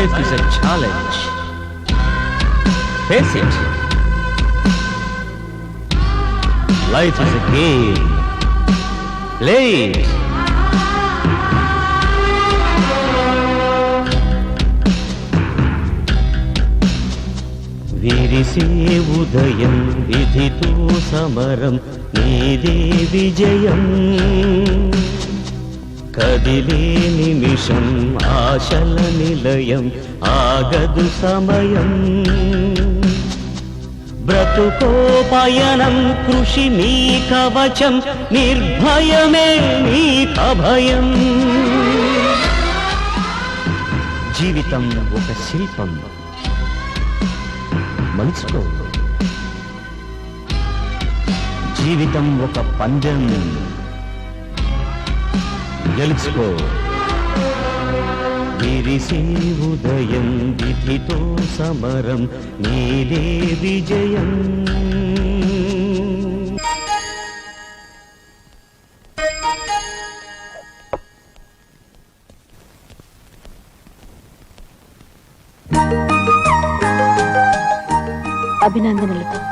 Life is a challenge. Face it. Life is a game. Play it. విరిసే ఉదయం విధితో సమరం నీదే విజయం కదిలే నిమిషం ఆశల నిలయం ఆగదు సమయం. బ్రతుకోపయనం కృషి నీ కవచం నిర్భయమే నీ అభయం. జీవితం ఒక శిల్పం. మనసుకో జీవితం ఒక పందెం. గెలుచుకో. విరిసే ఉదయం విధితో సమరం నీదే విజయం. అభినందనలతో